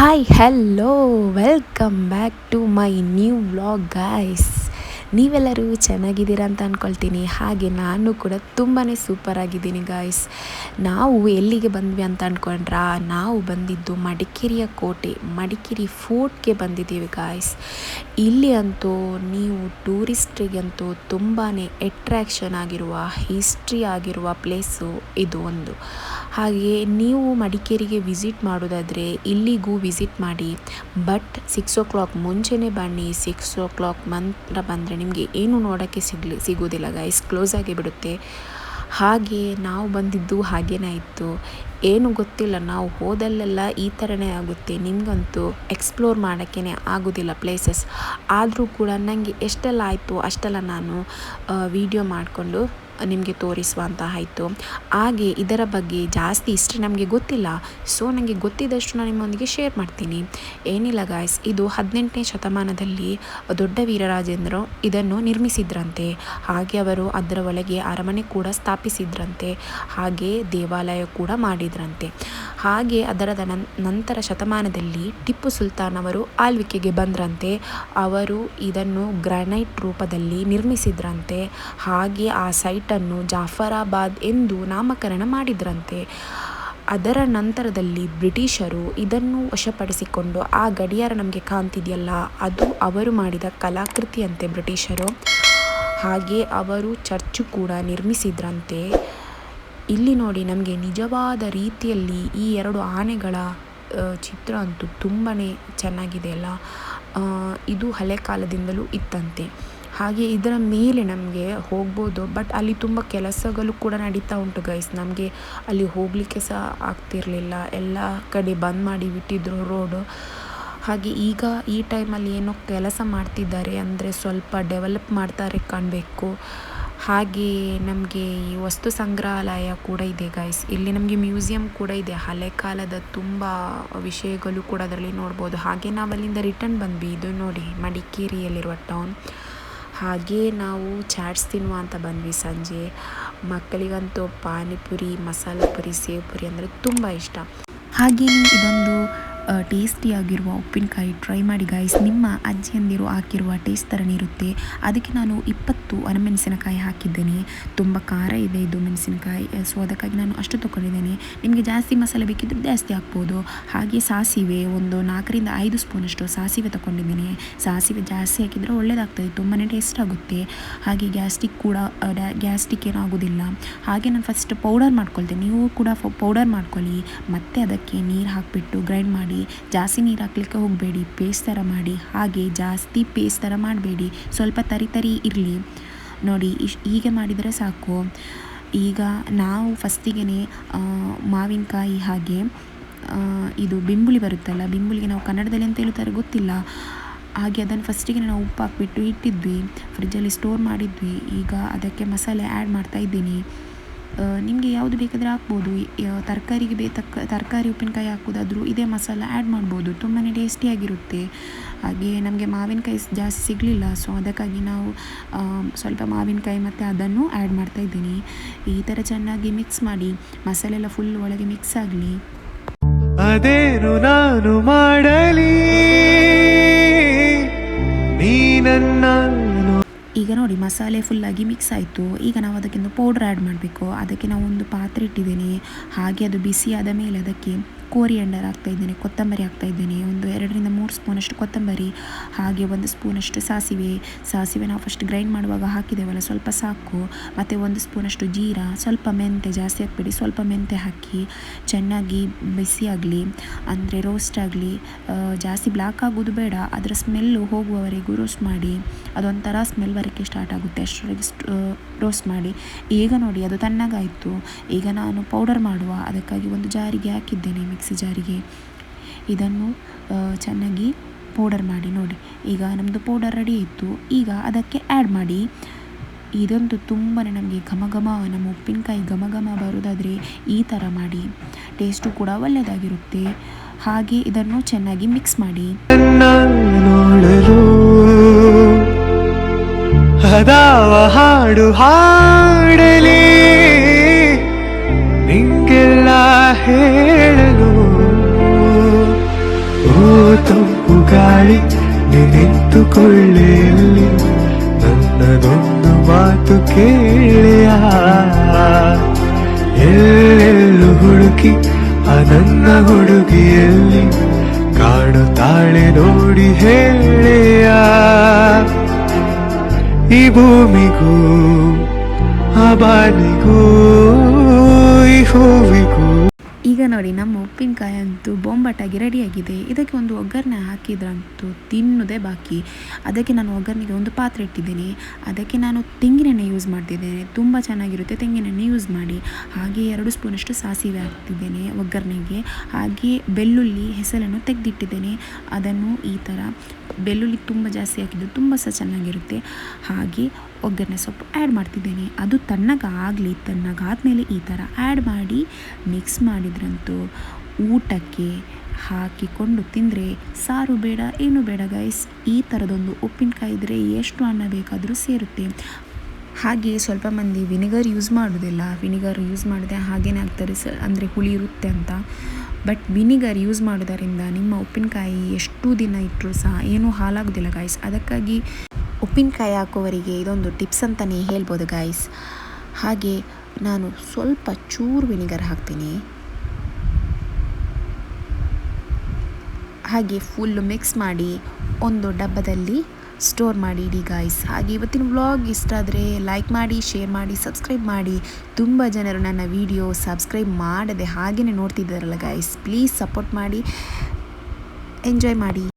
Hi hello welcome back to my new vlog guys ನೀವೆಲ್ಲರೂ ಚೆನ್ನಾಗಿದ್ದೀರಾ ಅಂತ ಅಂದ್ಕೊಳ್ತೀನಿ ಹಾಗೆ ನಾನು ಕೂಡ ತುಂಬಾ ಸೂಪರಾಗಿದ್ದೀನಿ ಗಾಯ್ಸ್ ನಾವು ಎಲ್ಲಿಗೆ ಬಂದ್ವಿ ಅಂತ ಅಂದ್ಕೊಂಡ್ರಾ ನಾವು ಬಂದಿದ್ದು ಮಡಿಕೇರಿಯ ಕೋಟೆ, ಮಡಿಕೇರಿ ಫೋರ್ಟ್ಗೆ ಬಂದಿದ್ದೀವಿ ಗಾಯ್ಸ್ ಇಲ್ಲಿ ಅಂತೂ ನೀವು ಟೂರಿಸ್ಟ್ರಿಗಂತೂ ತುಂಬಾ ಎಟ್ರ್ಯಾಕ್ಷನ್ ಆಗಿರುವ ಹಿಸ್ಟ್ರಿ ಆಗಿರುವ ಪ್ಲೇಸು ಇದು ಒಂದು. ಹಾಗೆ ನೀವು ಮಡಿಕೇರಿಗೆ ವಿಸಿಟ್ ಮಾಡೋದಾದರೆ ಇಲ್ಲಿಗೂ ವಿಸಿಟ್ ಮಾಡಿ. ಬಟ್ ಸಿಕ್ಸ್ ಓ ಕ್ಲಾಕ್ ಮುಂಚೆನೇ ಬನ್ನಿ. ಸಿಕ್ಸ್ ಓ ಕ್ಲಾಕ್ ಮಂತ್ರ ಬಂದರೆ ನಿಮಗೆ ಏನು ನೋಡೋಕ್ಕೆ ಸಿಗ್ಲಿ ಸಿಗೋದಿಲ್ಲ ಗೈಸ್ ಕ್ಲೋಸ್ ಆಗಿ ಬಿಡುತ್ತೆ. ಹಾಗೆ ನಾವು ಬಂದಿದ್ದು ಹಾಗೇನೇ ಇತ್ತು ಏನು ಗೊತ್ತಿಲ್ಲ, ನಾವು ಹೋದಲ್ಲೆಲ್ಲ ಈ ಥರನೇ ಆಗುತ್ತೆ. ನಿಮಗಂತೂ ಎಕ್ಸ್ಪ್ಲೋರ್ ಮಾಡೋಕ್ಕೇ ಆಗೋದಿಲ್ಲ ಪ್ಲೇಸಸ್ ಆದರೂ ಕೂಡ ನನಗೆ ಎಷ್ಟೆಲ್ಲ ಆಯಿತು ಅಷ್ಟೆಲ್ಲ ನಾನು ವಿಡಿಯೋ ಮಾಡಿಕೊಂಡು ನಿಮಗೆ ತೋರಿಸುವಂತಹ ಆಯಿತು. ಹಾಗೆ ಇದರ ಬಗ್ಗೆ ಜಾಸ್ತಿ ಇಷ್ಟ ನಮಗೆ ಗೊತ್ತಿಲ್ಲ. ಸೊ ನನಗೆ ಗೊತ್ತಿದ್ದಷ್ಟು ನಾನು ನಿಮ್ಮೊಂದಿಗೆ ಶೇರ್ ಮಾಡ್ತೀನಿ. ಏನಿಲ್ಲ ಗಾಯ್ಸ್ ಇದು ಹದಿನೆಂಟನೇ ಶತಮಾನದಲ್ಲಿ ದೊಡ್ಡ ವೀರರಾಜೇಂದ್ರ ಇದನ್ನು ನಿರ್ಮಿಸಿದ್ರಂತೆ. ಹಾಗೆ ಅವರು ಅದರ ಒಳಗೆ ಅರಮನೆ ಕೂಡ ಸ್ಥಾಪಿಸಿದ್ರಂತೆ. ಹಾಗೆ ದೇವಾಲಯ ಕೂಡ ಮಾಡಿದ್ರಂತೆ. ಹಾಗೆ ಅದರ ನಂತರ ಶತಮಾನದಲ್ಲಿ ಟಿಪ್ಪು ಸುಲ್ತಾನ್ ಅವರು ಆಳ್ವಿಕೆಗೆ ಬಂದ್ರಂತೆ. ಅವರು ಇದನ್ನು ಗ್ರಾನೈಟ್ ರೂಪದಲ್ಲಿ ನಿರ್ಮಿಸಿದ್ರಂತೆ. ಹಾಗೆ ಆ ಸೈಟನ್ನು ಜಾಫರಾಬಾದ್ ಎಂದು ನಾಮಕರಣ ಮಾಡಿದ್ರಂತೆ. ಅದರ ನಂತರದಲ್ಲಿ ಬ್ರಿಟಿಷರು ಇದನ್ನು ವಶಪಡಿಸಿಕೊಂಡು, ಆ ಗಡಿಯಾರ ನಮಗೆ ಕಾಣ್ತಿದೆಯಲ್ಲ, ಅದು ಅವರು ಮಾಡಿದ ಕಲಾಕೃತಿಯಂತೆ ಬ್ರಿಟಿಷರು. ಹಾಗೆ ಅವರು ಚರ್ಚು ಕೂಡ ನಿರ್ಮಿಸಿದ್ರಂತೆ. ಇಲ್ಲಿ ನೋಡಿ ನಮಗೆ ನಿಜವಾದ ರೀತಿಯಲ್ಲಿ ಈ ಎರಡು ಆನೆಗಳ ಚಿತ್ರ ಅಂತೂ ತುಂಬಾ ಚೆನ್ನಾಗಿದೆ ಅಲ್ಲ. ಇದು ಹಳೆ ಕಾಲದಿಂದಲೂ ಇತ್ತಂತೆ. ಹಾಗೆ ಇದರ ಮೇಲೆ ನಮಗೆ ಹೋಗ್ಬೋದು. ಬಟ್ ಅಲ್ಲಿ ತುಂಬ ಕೆಲಸಗಳು ಕೂಡ ನಡೀತಾ ಉಂಟು ಗೈಸ್ ನಮಗೆ ಅಲ್ಲಿ ಹೋಗಲಿಕ್ಕೆ ಸಹ ಆಗ್ತಿರಲಿಲ್ಲ. ಎಲ್ಲ ಕಡೆ ಬಂದ್ ಮಾಡಿ ಬಿಟ್ಟಿದ್ರು ರೋಡು ಹಾಗೆ ಈಗ ಈ ಟೈಮಲ್ಲಿ ಏನೋ ಕೆಲಸ ಮಾಡ್ತಿದ್ದಾರೆ ಅಂದರೆ ಸ್ವಲ್ಪ ಡೆವಲಪ್ ಮಾಡ್ತಾರೆ ಕಾಣಬೇಕು. ಹಾಗೆ ನಮಗೆ ಈ ವಸ್ತು ಸಂಗ್ರಹಾಲಯ ಕೂಡ ಇದೆ ಗೈಸ್ ಇಲ್ಲಿ ನಮಗೆ ಮ್ಯೂಸಿಯಂ ಕೂಡ ಇದೆ. ಹಳೆ ಕಾಲದ ತುಂಬ ವಿಷಯಗಳು ಕೂಡ ಅದರಲ್ಲಿ ನೋಡ್ಬೋದು. ಹಾಗೆ ನಾವು ಅಲ್ಲಿಂದ ರಿಟರ್ನ್ ಬಂದ್ವಿ. ಇದು ನೋಡಿ, ಮಡಿಕೇರಿಯಲ್ಲಿರುವ ಟೌನ್ ಹಾಗೆ ನಾವು ಚಾಟ್ಸ್ ತಿನ್ನುವ ಅಂತ ಬಂದ್ವಿ ಸಂಜೆ. ಮಕ್ಕಳಿಗಂತೂ ಪಾನಿಪುರಿ, ಮಸಾಲೆ ಪುರಿ, ಸೇವ್ ಪುರಿ ಅಂದರೆ ತುಂಬ ಇಷ್ಟ. ಹಾಗೆಯೇ ಇದೊಂದು ಟೇಸ್ಟಿಯಾಗಿರುವ ಉಪ್ಪಿನಕಾಯಿ ಟ್ರೈ ಮಾಡಿ ಗಾಯ್ಸ್ ನಿಮ್ಮ ಅಜ್ಜಿಯಂದಿರು ಹಾಕಿರುವ ಟೇಸ್ಟ್ ಥರನೇ ಇರುತ್ತೆ ಅದಕ್ಕೆ ನಾನು ಇಪ್ಪತ್ತು ಒಣಮೆಣಸಿನಕಾಯಿ ಹಾಕಿದ್ದೇನೆ. ತುಂಬ ಖಾರ ಇದೆ ಇದು ಮೆಣಸಿನಕಾಯಿ. ಸೊ ಅದಕ್ಕಾಗಿ ನಾನು ಅಷ್ಟು ತೊಗೊಂಡಿದ್ದೇನೆ. ನಿಮಗೆ ಜಾಸ್ತಿ ಮಸಾಲೆ ಬೇಕಿದ್ದರೆ ಜಾಸ್ತಿ ಹಾಕ್ಬೋದು. ಹಾಗೆ ಸಾಸಿವೆ, ಒಂದು ನಾಲ್ಕರಿಂದ ಐದು ಸ್ಪೂನಷ್ಟು ಸಾಸಿವೆ ತೊಗೊಂಡಿದ್ದೀನಿ. ಸಾಸಿವೆ ಜಾಸ್ತಿ ಹಾಕಿದರೆ ಒಳ್ಳೆಯದಾಗ್ತದೆ ತುಂಬಾ ಟೇಸ್ಟ್ ಆಗುತ್ತೆ. ಹಾಗೆ ಗ್ಯಾಸ್ಟಿಕ್ ಕೂಡ ಗ್ಯಾಸ್ಟಿಕ್ ಏನೂ ಆಗೋದಿಲ್ಲ. ಹಾಗೆ ನಾನು ಫಸ್ಟ್ ಪೌಡರ್ ಮಾಡ್ಕೊಳ್ತೇನೆ. ನೀವು ಕೂಡ ಪೌಡರ್ ಮಾಡ್ಕೊಳ್ಳಿ. ಮತ್ತೆ ಅದಕ್ಕೆ ನೀರು ಹಾಕಿಬಿಟ್ಟು ಗ್ರೈಂಡ್ ಮಾಡಿ. ಜಾಸ್ತಿ ನೀರು ಹಾಕ್ಲಿಕ್ಕೆ ಹೋಗಬೇಡಿ ಪೇಸ್ಟ್ ಥರ ಮಾಡಿ, ಹಾಗೆ ಜಾಸ್ತಿ ಪೇಸ್ಟ್ ಥರ ಮಾಡಬೇಡಿ. ಸ್ವಲ್ಪ ತರಿ ತರಿ ಇರಲಿ. ನೋಡಿ, ಇಶ್, ಹೀಗೆ ಮಾಡಿದರೆ ಸಾಕು. ಈಗ ನಾವು ಫಸ್ಟಿಗೆ ಮಾವಿನಕಾಯಿ ಹಾಗೆ ಇದು ಬಿಂಬುಳಿ ಬರುತ್ತಲ್ಲ ಬಿಂಬುಳಿಗೆ ನಾವು ಕನ್ನಡದಲ್ಲಿ ಅಂತ ಹೇಳುತ್ತಾರೆ ಗೊತ್ತಿಲ್ಲ. ಹಾಗೆ ಅದನ್ನು ಫಸ್ಟಿಗೆ ನಾವು ಉಪ್ಪು ಹಾಕಿಬಿಟ್ಟು ಇಟ್ಟಿದ್ವಿ ಫ್ರಿಜ್ಜಲ್ಲಿ ಸ್ಟೋರ್ ಮಾಡಿದ್ವಿ. ಈಗ ಅದಕ್ಕೆ ಮಸಾಲೆ ಆ್ಯಡ್ ಮಾಡ್ತಾ ಇದ್ದೀನಿ. ನಿಮಗೆ ಯಾವುದು ಬೇಕಾದರೆ ಹಾಕ್ಬೋದು. ತರಕಾರಿಗೆ ಬೇ ತರಕಾರಿ ಉಪ್ಪಿನಕಾಯಿ ಹಾಕೋದಾದರೂ ಇದೇ ಮಸಾಲ ಆ್ಯಡ್ ಮಾಡ್ಬೋದು. ತುಂಬಾ ಟೇಸ್ಟಿಯಾಗಿರುತ್ತೆ ಹಾಗೆ ನಮಗೆ ಮಾವಿನಕಾಯಿ ಜಾಸ್ತಿ ಸಿಗಲಿಲ್ಲ. ಸೊ ಅದಕ್ಕಾಗಿ ನಾವು ಸ್ವಲ್ಪ ಮಾವಿನಕಾಯಿ ಮತ್ತು ಅದನ್ನು ಆ್ಯಡ್ ಮಾಡ್ತಾ ಇದ್ದೀನಿ. ಈ ಥರ ಚೆನ್ನಾಗಿ ಮಿಕ್ಸ್ ಮಾಡಿ, ಮಸಾಲೆ ಎಲ್ಲ ಫುಲ್ ಒಳಗೆ ಮಿಕ್ಸ್ ಆಗಲಿ. ಅದೇನು ನಾನು ಮಾಡಲಿ? ನೀ ನನ್ನ ಈಗ ನೋಡಿ ಮಸಾಲೆ ಫುಲ್ಲಾಗಿ ಮಿಕ್ಸ್ ಆಯಿತು. ಈಗ ನಾವು ಅದಕ್ಕೊಂದು ಪೌಡ್ರ್ ಆ್ಯಡ್ ಮಾಡಬೇಕು. ಅದಕ್ಕೆ ನಾವು ಒಂದು ಪಾತ್ರೆ ಇಟ್ಟಿದ್ದೀನಿ. ಹಾಗೆ ಅದು ಬಿಸಿ ಆದ ಮೇಲೆ ಅದಕ್ಕೆ ಕೋರಿಯಂಡರ್ ಇದ್ದೇನೆ, ಕೊತ್ತಂಬರಿ ಇದ್ದೇನೆ. ಒಂದು ಎರಡರಿಂದ ಮೂರು ಸ್ಪೂನಷ್ಟು ಕೊತ್ತಂಬರಿ, ಹಾಗೆ ಒಂದು ಸ್ಪೂನಷ್ಟು ಸಾಸಿವೆ. ಸಾಸಿವೆ ನಾವು ಫಸ್ಟ್ ಗ್ರೈಂಡ್ ಮಾಡುವಾಗ ಹಾಕಿದ್ದೇವಲ್ಲ ಸ್ವಲ್ಪ ಸಾಕು. ಮತ್ತು ಒಂದು ಸ್ಪೂನಷ್ಟು ಜೀರಾ, ಸ್ವಲ್ಪ ಮೆಂತೆ ಜಾಸ್ತಿ ಹಾಕ್ಬಿಡಿ. ಸ್ವಲ್ಪ ಮೆಂತೆ ಹಾಕಿ ಚೆನ್ನಾಗಿ ಬಿಸಿ ಆಗಲಿ, ಅಂದರೆ ರೋಸ್ಟ್ ಆಗಲಿ ಜಾಸ್ತಿ ಬ್ಲ್ಯಾಕ್ ಆಗೋದು ಬೇಡ. ಅದರ ಸ್ಮೆಲ್ಲು ಹೋಗುವವರೆಗೂ ರೋಸ್ಟ್ ಮಾಡಿ, ಅದೊಂಥರ ಸ್ಮೆಲ್ ಬರೋಕ್ಕೆ ಸ್ಟಾರ್ಟ್ ಆಗುತ್ತೆ. ಅಷ್ಟರೊಳಗೆ ರೋಸ್ಟ್ ಮಾಡಿ. ಈಗ ನೋಡಿ, ಅದು ತಣ್ಣಗಾಯಿತು. ಈಗ ನಾನು ಪೌಡರ್ ಮಾಡುವ. ಅದಕ್ಕಾಗಿ ಒಂದು ಜಾರಿಗೆ ಹಾಕಿದ್ದೇನೆ ಮಿಕ್ಸಿ ಜಾರಿಗೆ. ಇದನ್ನು ಚೆನ್ನಾಗಿ ಪೌಡರ್ ಮಾಡಿ ನೋಡಿ. ಈಗ ನಮ್ಮದು ಪೌಡರ್ ರೆಡಿ ಇತ್ತು. ಈಗ ಅದಕ್ಕೆ ಆ್ಯಡ್ ಮಾಡಿ. ಇದಂತೂ ತುಂಬಾ ನಮಗೆ ಘಮ ಘಮ ನಮ್ಮ ಉಪ್ಪಿನಕಾಯಿ ಘಮ ಘಮ ಬರೋದಾದರೆ ಈ ಥರ ಮಾಡಿ. ಟೇಸ್ಟು ಕೂಡ ಒಳ್ಳೆಯದಾಗಿರುತ್ತೆ ಹಾಗೆ ಇದನ್ನು ಚೆನ್ನಾಗಿ ಮಿಕ್ಸ್ ಮಾಡಿ. ಹಾಡು ಹಾಡಲಿ. ಗಾಳಿ ನಿಂತುಕೊಳ್ಳೆಯಲ್ಲಿ ನನ್ನದೊಂದು ಮಾತು ಕೇಳೆಯ. ಎಲ್ಲೆಲ್ಲೂ ಹುಡುಕಿ, ಆ ನನ್ನ ಹುಡುಗಿಯಲ್ಲಿ ಕಾಣುತ್ತಾಳೆ ನೋಡಿ ಹೇಳೆಯ. ಈ ಭೂಮಿಗೂ, ಆ ಬಾನಿಗೂ, ಈ ಹೂವಿಗೂ ಈಗ ನೋಡಿ, ನಮ್ಮ ಉಪ್ಪಿನಕಾಯಿ ಅಂತೂ ಬೊಂಬಾಟಾಗಿ ರೆಡಿಯಾಗಿದೆ. ಇದಕ್ಕೆ ಒಂದು ಒಗ್ಗರಣೆ ಹಾಕಿದ್ರಂತೂ ತಿನ್ನೋದೇ ಬಾಕಿ. ಅದಕ್ಕೆ ನಾನು ಒಗ್ಗರಣೆಗೆ ಒಂದು ಪಾತ್ರೆ ಇಟ್ಟಿದ್ದೀನಿ. ಅದಕ್ಕೆ ನಾನು ತೆಂಗಿನೆಣ್ಣೆ ಯೂಸ್ ಮಾಡ್ತಿದ್ದೇನೆ. ತುಂಬ ಚೆನ್ನಾಗಿರುತ್ತೆ ತೆಂಗಿನೆಣ್ಣೆ ಯೂಸ್ ಮಾಡಿ. ಹಾಗೆ ಎರಡು ಸ್ಪೂನಷ್ಟು ಸಾಸಿವೆ ಹಾಕ್ತಿದ್ದೇನೆ ಒಗ್ಗರಣೆಗೆ. ಹಾಗೆ ಬೆಳ್ಳುಳ್ಳಿ ಹೆಸರನ್ನು ತೆಗೆದಿಟ್ಟಿದ್ದೇನೆ. ಅದನ್ನು ಈ ಥರ ಬೆಳ್ಳುಳ್ಳಿ ತುಂಬ ಜಾಸ್ತಿ ಹಾಕಿದ್ದು ತುಂಬ ಸಹ ಚೆನ್ನಾಗಿರುತ್ತೆ. ಹಾಗೆ ಒಗ್ಗರಣೆ ಸೊಪ್ಪು ಆ್ಯಡ್ ಮಾಡ್ತಿದ್ದೇನೆ. ಅದು ತಣ್ಣಗಾಗಲಿ ತಣ್ಣಗಾದ್ಮೇಲೆ ಈ ಥರ ಆ್ಯಡ್ ಮಾಡಿ ಮಿಕ್ಸ್ ಮಾಡಿದ್ರಂತೂ ಊಟಕ್ಕೆ ಹಾಕಿಕೊಂಡು ತಿಂದರೆ ಸಾರು ಬೇಡ, ಏನು ಬೇಡ ಗೈಸ್ ಈ ಥರದೊಂದು ಉಪ್ಪಿನಕಾಯಿ ಇದ್ದರೆ ಎಷ್ಟು ಅನ್ನ ಬೇಕಾದರೂ ಸೇರುತ್ತೆ. ಹಾಗೆ ಸ್ವಲ್ಪ ಮಂದಿ ವಿನೆಗರ್ ಯೂಸ್ ಮಾಡೋದಿಲ್ಲ. ವಿನಿಗರ್ ಯೂಸ್ ಮಾಡಿದೆ ಹಾಗೇನೆ ಆಗ್ತಾರೆ ಸ, ಅಂದರೆ ಹುಳಿ ಇರುತ್ತೆ ಅಂತ. ಬಟ್ ವಿನಿಗರ್ ಯೂಸ್ ಮಾಡೋದರಿಂದ ನಿಮ್ಮ ಉಪ್ಪಿನಕಾಯಿ ಎಷ್ಟು ದಿನ ಇಟ್ಟರೂ ಸಹ ಏನೂ ಹಾಲಾಗೋದಿಲ್ಲ ಗಾಯ್ಸ್ ಅದಕ್ಕಾಗಿ ಉಪ್ಪಿನಕಾಯಿ ಹಾಕೋವರಿಗೆ ಇದೊಂದು ಟಿಪ್ಸ್ ಅಂತಲೇ ಹೇಳ್ಬೋದು ಗಾಯ್ಸ್ ಹಾಗೆ ನಾನು ಸ್ವಲ್ಪ ಚೂರು ವಿನಿಗರ್ ಹಾಕ್ತೀನಿ. ಹಾಗೆ ಫುಲ್ ಮಿಕ್ಸ್ ಮಾಡಿ ಒಂದು ಡಬ್ಬದಲ್ಲಿ ಸ್ಟೋರ್ ಮಾಡಿ ಇಡಿ ಗಾಯ್ಸ್ ಹಾಗೆ ಇವತ್ತಿನ ವ್ಲಾಗ್ ಇಷ್ಟ ಆದರೆ ಲೈಕ್ ಮಾಡಿ ಶೇರ್ ಮಾಡಿ ಸಬ್ಸ್ಕ್ರೈಬ್ ಮಾಡಿ. ತುಂಬ ಜನರು ನನ್ನ ವಿಡಿಯೋ ಸಬ್ಸ್ಕ್ರೈಬ್ ಮಾಡದೆ ಹಾಗೆಯೇ ನೋಡ್ತಿದ್ದಾರಲ್ಲ ಗಾಯ್ಸ್ ಪ್ಲೀಸ್ ಸಪೋರ್ಟ್ ಮಾಡಿ. ಎಂಜಾಯ್ ಮಾಡಿ.